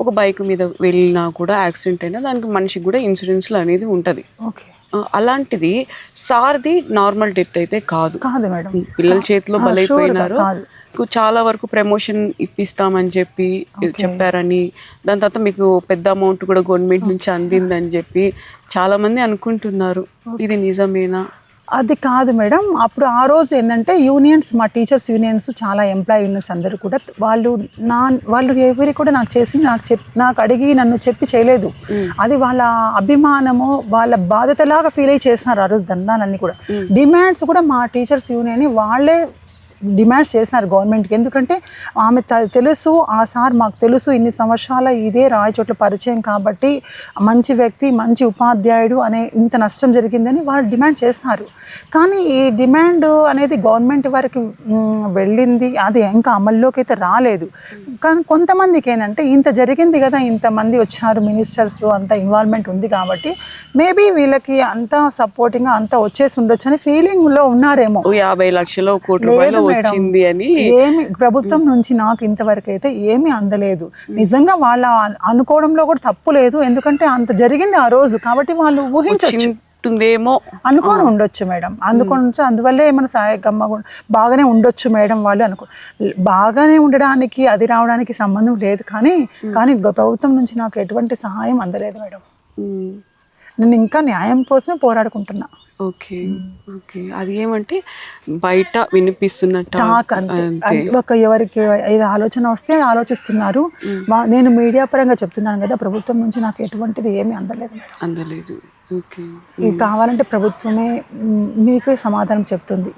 ఒక బైక్ మీద వెళ్ళినా కూడా యాక్సిడెంట్ అయినా దానికి మనిషికి కూడా ఇన్సూరెన్స్లు అనేది ఉంటుంది. ఓకే. అలాంటిది సార్ది నార్మల్ డెత్ అయితే కాదు. కాదు మేడం. పిల్లల చేతిలో బలైపోయినారు. మీకు చాలా వరకు ప్రమోషన్ ఇప్పిస్తామని చెప్పి చెప్పారని దాని తర్వాత మీకు పెద్ద అమౌంట్ కూడా గవర్నమెంట్ నుంచి అందిందని చెప్పి చాలా మంది అనుకుంటున్నారు ఇది నిజమేనా? అది కాదు మేడం. అప్పుడు ఆ రోజు ఏంటంటే యూనియన్స్ మా టీచర్స్ యూనియన్స్ చాలా ఎంప్లాయీ యూనియన్స్ అందరూ కూడా వాళ్ళు నా వాళ్ళు ఎవరి కూడా నాకు చేసి నాకు చెప్ నాకు అడిగి నన్ను చెప్పి చేయలేదు. అది వాళ్ళ అభిమానము వాళ్ళ బాధ్యతలాగా ఫీల్ అయ్యి చేస్తున్నారు ఆ రోజు దండాలన్నీ కూడా. డిమాండ్స్ కూడా మా టీచర్స్ యూనియన్ వాళ్ళే డిమాండ్స్ చేసినారు గవర్నమెంట్కి. ఎందుకంటే ఆమె తెలుసు ఆ సార్ మాకు తెలుసు ఇన్ని సంవత్సరాల ఇదే రాయచోట్ల పరిచయం కాబట్టి మంచి వ్యక్తి మంచి ఉపాధ్యాయుడు అనే ఇంత నష్టం జరిగిందని వాళ్ళు డిమాండ్ చేస్తున్నారు కానీ ఈ డిమాండ్ అనేది గవర్నమెంట్ వరకు వెళ్ళింది. అది ఇంకా అమల్లోకి అయితే రాలేదు. కానీ కొంతమందికి ఏంటంటే ఇంత జరిగింది కదా ఇంతమంది వచ్చారు మినిస్టర్స్ అంత ఇన్వాల్వ్మెంట్ ఉంది కాబట్టి మేబీ వీళ్ళకి అంతా సపోర్టింగ్గా అంతా వచ్చేసి ఉండొచ్చు అని ఫీలింగ్లో ఉన్నారేమో. యాభై లక్షలు ఒక వచ్చింది అని ఏమి ప్రభుత్వం నుంచి నాకు ఇంతవరకు అయితే ఏమీ అందలేదు. నిజంగా వాళ్ళ అను- అనుకోవడంలో కూడా తప్పు లేదు. ఎందుకంటే అంత జరిగింది ఆ రోజు. కాబట్టి వాళ్ళు ఊహించవచ్చు ఉంటుందేమో అనుకొని ఉండొచ్చు మేడం. అందుకొని. అందువల్లే ఏమైనా సాయకమ్మ బాగానే ఉండొచ్చు మేడం వాళ్ళు అనుకో బాగానే ఉండడానికి అది రావడానికి సంబంధం లేదు. కానీ కానీ ప్రభుత్వం నుంచి నాకు ఎటువంటి సహాయం అందలేదు మేడం. నేను ఇంకా న్యాయం కోసమే పోరాడుకుంటున్నా. Okay okay. అది ఏమంటే బయట వినిపిస్తున్న టాక్ అంతే. ఒక ఎవరికి ఏదో ఆలోచన వస్తే ఆలోచిస్తున్నారు. నేను మీడియా పరంగా చెప్తున్నాను కదా ప్రభుత్వం నుంచి నాకు ఎటువంటిది ఏమీ అందలేదు అందలేదు. ఓకే. ఇది కావాలంటే ప్రభుత్వమే మీకే సమాధానం చెప్తుంది.